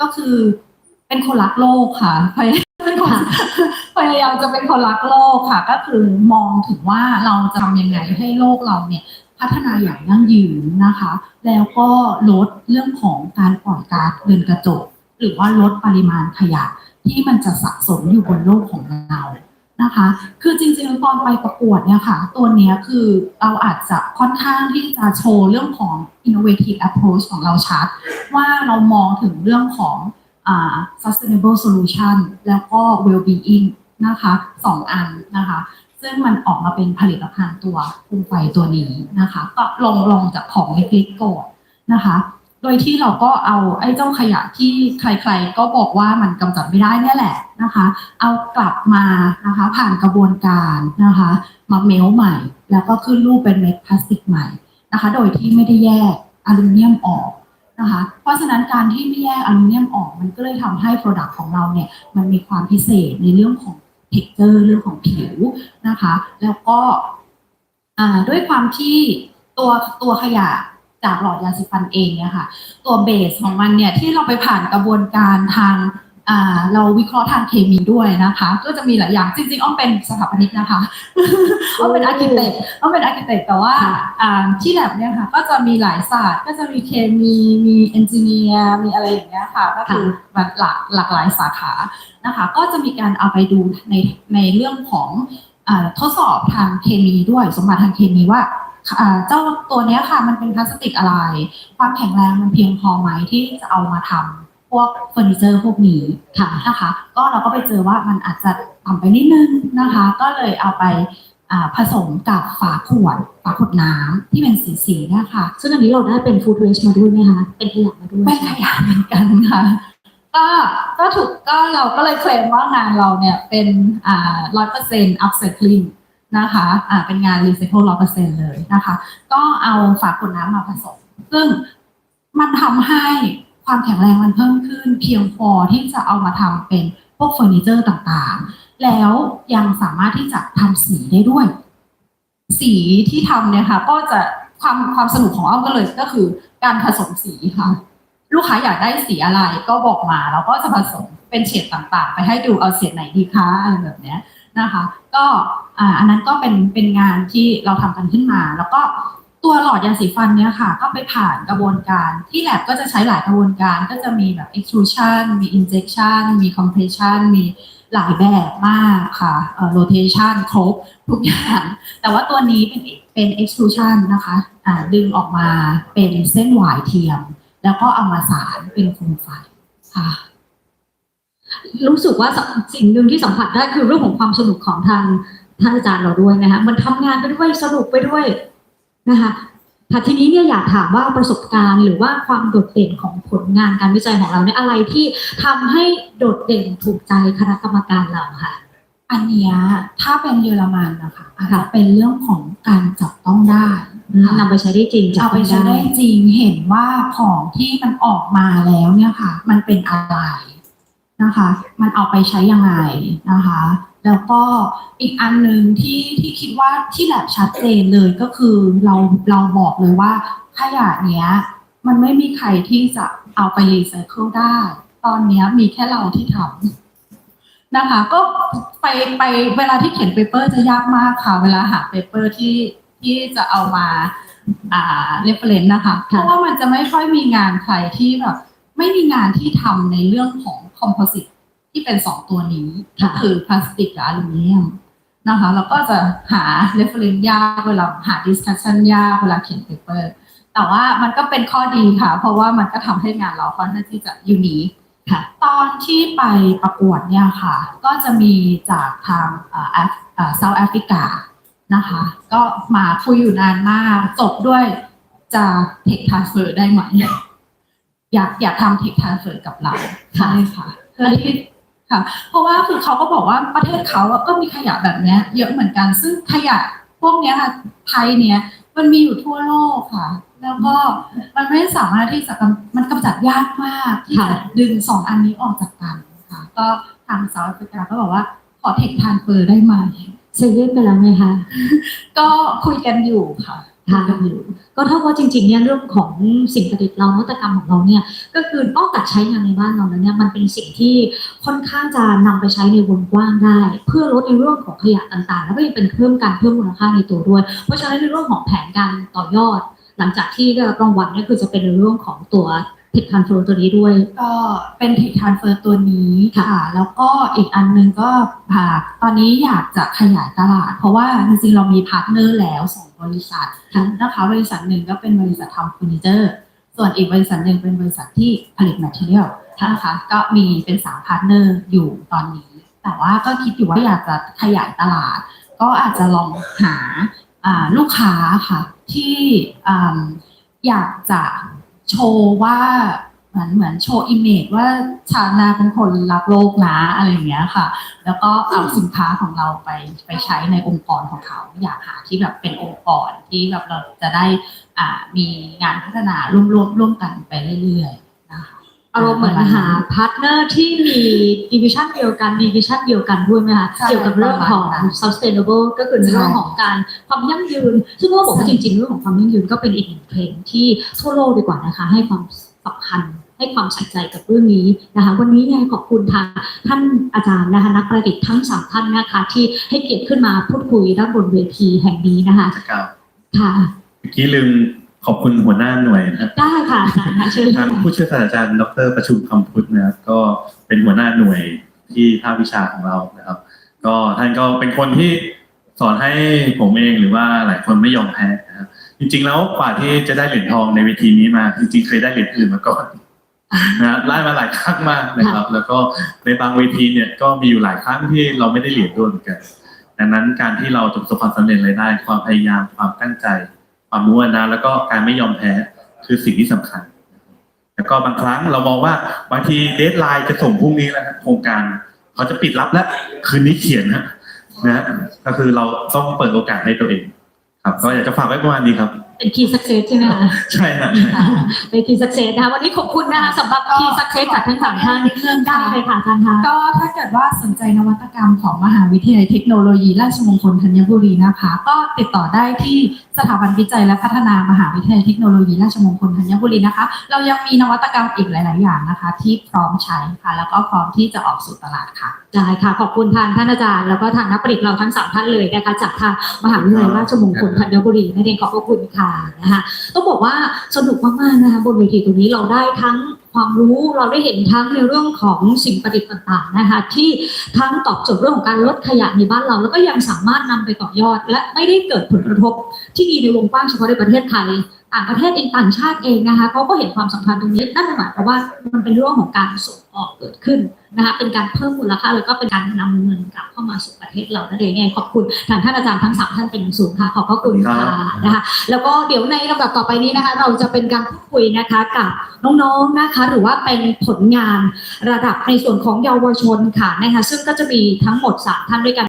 ก็คือเป็นคนรักโลกค่ะพยายามเป็นคนพยายามจะเป็นคนรักโลกค่ะ ก็คือมองถึงว่าเราจะทำยังไงให้โลกเราเนี่ยพัฒนาอย่างยั่งยืนนะคะ แล้วก็ลดเรื่องของการปล่อยก๊าซเรือนกระจก หรือว่าลดปริมาณขยะที่มันจะสะสมอยู่บนโลกของเรา นะคะ คือจริงๆตอนไปประกวดเนี่ยค่ะ ตัวเนี้ยคือเราอาจจะค่อนข้างที่จะโชว์เรื่องของ innovative approach ของเราชัด ว่าเรามองถึงเรื่องของอ sustainable solution แล้วก็ well-being นะคะสองอันนะคะ ซึ่งมันออกมาเป็นผลิตภัณฑ์ตัวโคมไฟตัวนี้นะคะ ก็ลองลองจากของเล็กๆก่อนนะคะ ดยที่เราก็เอาไอ้เจ้าขยะที่ใครๆ ก็บอกว่ามันกำจัดไม่ได้เนี่ยแหละนะคะ เอากลับมานะคะผ่านกระบวนการนะคะมาเมลใหม่ แล้วก็ขึ้นรูปเป็นเม็ดพลาสติกใหม่นะคะ โดยที่ไม่ได้แยกอลูมิเนียมออกนะคะ เพราะฉะนั้นการที่ไม่แยกอลูมิเนียมออกมันก็เลยทำให้ Product ของเราเนี่ยมันมีความพิเศษในเรื่องของ texture เรื่องของผิวนะคะ แล้วก็ด้วยความที่ตัวตัวขยะ จากหลอดยาสีฟันเองเนี่ยค่ะ ตัวเบสของมันเนี่ยที่เราไปผ่านกระบวนการทางเราวิเคราะห์ทางเคมีด้วยนะคะ ก็จะมีหลายอย่างจริงๆอ้อมเป็นสถาปนิกนะคะอ้อมเป็นอาร์เคเต็กอ้อมเป็นอาร์เคเต็กแต่ว่าที่แลบเนี่ยค่ะ ก็จะมีหลายศาสตร์ ก็จะมีเคมีมีเอนจิเนียร์มีอะไรอย่างเงี้ยค่ะ ก็คือแบบหลากหลากหลายสาขานะคะ ก็จะมีการเอาไปดูในในเรื่องของทดสอบทางเคมีด้วย สมบัติทางเคมีว่า เจ้าตัวเนี้ยค่ะมันเป็นพลาสติกอะไร ความแข็งแรงมันเพียงพอไหมที่จะเอามาทำพวกเฟอร์นิเจอร์พวกนี้ค่ะนะคะ ก็เราก็ไปเจอว่ามันอาจจะต่ำไปนิดนึงนะคะ ก็เลยเอาไปอ่าผสมกับฝาขวดฝาขวดน้ำที่เป็นสีๆเนี่ยค่ะซึ่งอันนี้เราได้เป็นฟู้ดเวสมาด้วยไหมคะเป็นขยะมาด้วยไม่ขยะเหมือนกันค่ะก็ก็ถูกก็เราก็เลยเคลมว่างานเราเนี่ยเป็นอ่าร้อยเปอร์เซ็นต์ upcycling นะคะอ่าเป็นงานรีไซเคิลร้อยเปอร์เซ็นต์เลยนะคะ ก็เอาฝาขวดน้ำมาผสม ซึ่งมันทำให้ความแข็งแรงมันเพิ่มขึ้น เพียงพอที่จะเอามาทำเป็นพวกเฟอร์นิเจอร์ต่างๆ แล้วยังสามารถที่จะทำสีได้ด้วย สีที่ทำเนี่ยค่ะ ก็จะความความสนุกของอ้อมก็เลยก็คือการผสมสีค่ะ ลูกค้าอยากได้สีอะไรก็บอกมาแล้วก็จะผสมเป็นเฉดต่างๆ ไปให้ดูเอาเฉดไหนดีคะอะไรแบบเนี้ยนะคะ ก็ อ่าอันนั้นก็เป็นเป็นงานที่เราทำกันขึ้นมา แล้วก็ตัวหลอดยาสีฟันเนี่ยค่ะ ก็ไปผ่านกระบวนการที่แลบก็จะใช้หลายกระบวนการก็จะมีแบบ extrusion มี injection มี compression มีหลายแบบมากค่ะเอ่อ rotation ครบทุกอย่าง แต่ว่าตัวนี้เป็นเป็น extrusion นะคะอ่าดึงออกมาเป็นเส้นหวายเทียม แล้วก็เอามาสารเป็นโคมไฟค่ะรู้สึกว่าสิ่งหนึ่งที่สัมผัสได้คือเรื่องของความสนุกของทาง ท่านอาจารย์เราด้วยนะคะมันทำงานไปด้วยสนุกไปด้วยนะคะค่ะทีนี้เนี่ยอยากถามว่าประสบการณ์หรือว่าความโดดเด่นของผลงานการวิจัยของเราเนี่ยอะไรที่ทำให้โดดเด่นถูกใจคณะกรรมการเราค่ะ อันเนี้ยถ้าเป็นเยอรมันนะคะอาจจะเป็นเรื่องของการจับต้องได้ค่ะนำไปใช้ได้จริงจับเอาไปใช้ได้จริงเห็นว่าของที่มันออกมาแล้วเนี่ยค่ะ มันเป็นอะไรนะคะ มันเอาไปใช้ยังไงนะคะ แล้วก็อีกอันหนึ่งที่ที่คิดว่าที่แลบชัดเจนเลยก็คือเราเราบอกเลยว่าขยะเนี้ย มันไม่มีใครที่จะเอาไปรีไซเคิลได้ ตอนนี้มีแค่เราที่ทำนะคะ ก็ไปไปเวลาที่เขียนเปเปอร์จะยากมากค่ะ เวลาหาเปเปอร์ที่ที่จะเอามาอ่าเรฟเฟรนซ์นะคะเพราะว่ามันจะไม่ค่อยมีงานใครที่แบบไม่มีงานที่ทำในเรื่องของคอมโพสิต ที่เป็นสองตัวนี้ก็ค่ะคือพลาสติกกับอลูมิเนียมนะคะแล้วก็จะหาเรฟเฟรนซ์ยากเวลาหาดิสคัชชันยากเวลาเขียนเปเปอร์แต่ว่ามันก็เป็นข้อดีค่ะ เพราะว่ามันก็ทำให้งานเราค่อนข้างที่จะยูนิคค่ะ ตอนที่ไปประกวดเนี่ยค่ะ ก็จะมีจากทางเอ่อแอฟเอ่อเซาท์แอฟริกานะคะ ก็มาคุยอยู่นานมาก จบด้วยจะเทคทรานสเฟอร์ได้ไหมอยากอยากทำเทคทรานสเฟอร์กับเราใช่ค่ะเพื่อที่ ค่ะ เพราะว่าคือเขาก็บอกว่าประเทศเขาอะก็มีขยะแบบเนี้ยเยอะเหมือนกัน ซึ่งขยะพวกเนี้ยค่ะไทยเนี้ยมันมีอยู่ทั่วโลกค่ะ แล้วก็มันไม่สามารถที่จะกำมันกำจัดยากมากที่ค่ะจะดึงสองอันนี้ออกจากกันค่ะ ก็ทางเซาท์แอฟริกาก็บอกว่าขอเทคทรานสเฟอร์ได้ไหมเซเว่นไปแล้วไหมคะ ก็คุยกันอยู่ค่ะ ค่ก็เท่ากับว่าจริงๆเนี่ยเรื่องของสิ่งประดิษฐ์เรานวัตกรรมของเราเนี่ยก็คือนอกจากใช้งานในบ้านเราแล้วเนี่ยมันเป็นสิ่งที่ค่อนข้างจะนำไปใช้ในวงกว้างได้ เพื่อลดในเรื่องของขยะต่างๆ แล้วก็ยังเป็นเพิ่มการเพิ่มมูลค่าในตัวด้วย เพราะฉะนั้นในเรื่องของแผนการต่อยอด หลังจากที่ได้รับรางวัลเนี่ยคือจะเป็นในเรื่องของตัว ผิดคันโฟตัวนี้ด้วย ก็เป็นเทคทรานเฟอร์ตัวนี้ค่ะค่ะแล้วก็อีกอันหนึงก็ค่ะ ตอนนี้อยากจะขยายตลาด เพราะว่าจริงๆเรามีพาร์ทเนอร์แล้วสองบริษัทค่ะนะคะบริษัทหนึ่งก็เป็นบริษัททำเฟอร์นิเจอร์ส่วนอีกบริษัทหนึ่งเป็นบริษัทที่ผลิตแมทเทียลนะคะก็มีเป็นสามพาร์ทเนอร์อยู่ตอนนี้ แต่ว่าก็คิดอยู่ว่าอยากจะขยายตลาด ก็อาจจะลองหาอ่าลูกค้าค่ะที่อ่าอยากจะ โชว์ว่าเหมือนเหมือนโชว์อิมเมจว่าชานาเป็นคนรักโลกนะอะไรอย่างเงี้ยค่ะ แล้วก็เอาสินค้าของเราไปไปใช้ในองค์กรของเขา อยากหาที่แบบเป็นองค์กรที่แบบเราจะได้อ่ามีงานพัฒนาร่วมร่วมร่วมกันไปเรื่อยๆ อารมณ์เหมือนหาพาร์ทเนอร์ที่มีดิวิชั่นเดียวกันดิวิชั่นเดียวกันด้วยไหมคะใช่เกี่ยวกับเรื่องของ ประมาณนั้น sustainable ก็คือในเรื่องของการความยั่งยืน ซึ่งว่าบอกว่าจริง ๆ เรื่องของความยั่งยืนก็เป็นอีกหนึ่งเทรนด์ที่ทั่วโลกดีกว่านะคะ ให้ความสำคัญให้ความใส่ใจกับเรื่องนี้นะคะ วันนี้เนี่ยขอบคุณทางท่านอาจารย์นะคะนักประดิษฐ์ทั้งสามท่านนะคะ ที่ให้เกียรติขึ้นมาพูดคุยด้านบนเวทีแห่งนี้นะคะจะกล่าวค่ะ เมื่อกี้ลืม ขอบคุณหัวหน้าหน่วยนะครับได้ค่ะอาจารย์ค่ะเชิญทางค่ะผู้ช่วยศาสตราจารย์ดรประชุมคำพุทธนะครับ ก็เป็นหัวหน้าหน่วยที่ภาควิชาของเรานะครับ ก็ท่านก็เป็นคนที่สอนให้ผมเองหรือว่าหลายคนไม่ยอมแพ้นะครับจริง ๆ แล้วกว่าที่จะได้เหรียญทองในเวทีนี้มา จริง ๆ เคยได้เหรียญอื่นมาก่อนนะไล่มาหลายครั้งมากนะครับ แล้วก็ในบางเวทีเนี่ยก็มีอยู่หลายครั้งที่เราไม่ได้เหรียญด้วยเหมือนกัน ดังนั้นการที่เราจะประสบความสำเร็จอะไรได้ ความพยายามความตั้งใจ ความมุ่งนะแล้วก็การไม่ยอมแพ้คือสิ่งที่สำคัญ แล้วก็บางครั้งเรามองว่าบางทีเดทไลน์จะส่งพรุ่งนี้แล้วโครงการเขาจะปิดรับแล้วคืนนี้เขียนนะนะก็คือเราต้องเปิดโอกาสให้ตัวเอง ครับ ก็อยากจะฝากไว้ประมาณนี้ครับ เป็น key success ใช่ไหมคะใช่ฮะเป็น key success นะคะวันนี้ขอบคุณนะคะสำหรับ key success จากทั้งสามท่านเรื่องได้ได้เลยค่ะอาจารย์คะ ก็ถ้าเกิดว่าสนใจนวัตกรรมของมหาวิทยาลัยเทคโนโลยีราชมงคลธัญบุรีนะคะ ก็ติดต่อได้ที่สถาบันวิจัยและพัฒนามหาวิทยาลัยเทคโนโลยีราชมงคลธัญบุรีนะคะ เรายังมีนวัตกรรมอีกหลาย ๆ อย่างนะคะ ที่พร้อมใช้ค่ะ แล้วก็พร้อมที่จะออกสู่ตลาดค่ะ ได้ค่ะ ขอบคุณทางท่านอาจารย์แล้วก็ทางนักประดิษฐ์เราทั้งสามท่านเลยนะคะจากทางมหาวิทยาลัยราชมงคลธัญบุรีนั่นเองขอบพระคุณค่ะนะคะต้องบอกว่าสนุกมากๆนะคะบนเวทีตรงนี้เราได้ทั้งความรู้เราได้เห็นทั้งในเรื่องของสิ่งประดิษฐ์ต่าง ๆนะคะ ที่ทั้งตอบโจทย์เรื่องของการลดขยะในบ้านเรา แล้วก็ยังสามารถนำไปต่อยอด และไม่ได้เกิดผลกระทบที่ดีในวงกว้างเฉพาะในประเทศไทย ต่างประเทศเองต่างชาติเองนะคะเขาก็เห็นความสำคัญตรงนี้นั่นหมายความว่ามันเป็นเรื่องของการส่งออกเกิดขึ้นนะคะเป็นการเพิ่มมูลค่าแล้วก็เป็นการนำเงินกลับเข้ามาสู่ประเทศเรานั่นเองไงขอบคุณทางท่านอาจารย์ทั้งสามท่านเป็นอย่างสูงค่ะขอบพระคุณค่ะนะคะแล้วก็เดี๋ยวในลำดับต่อไปนี้นะคะ เราจะเป็นการพูดคุยนะคะกับน้องๆนะคะ หรือว่าเป็นผลงานระดับในส่วนของเยาวชนค่ะนะคะซึ่งก็จะมีทั้งหมดสามท่านด้วยกัน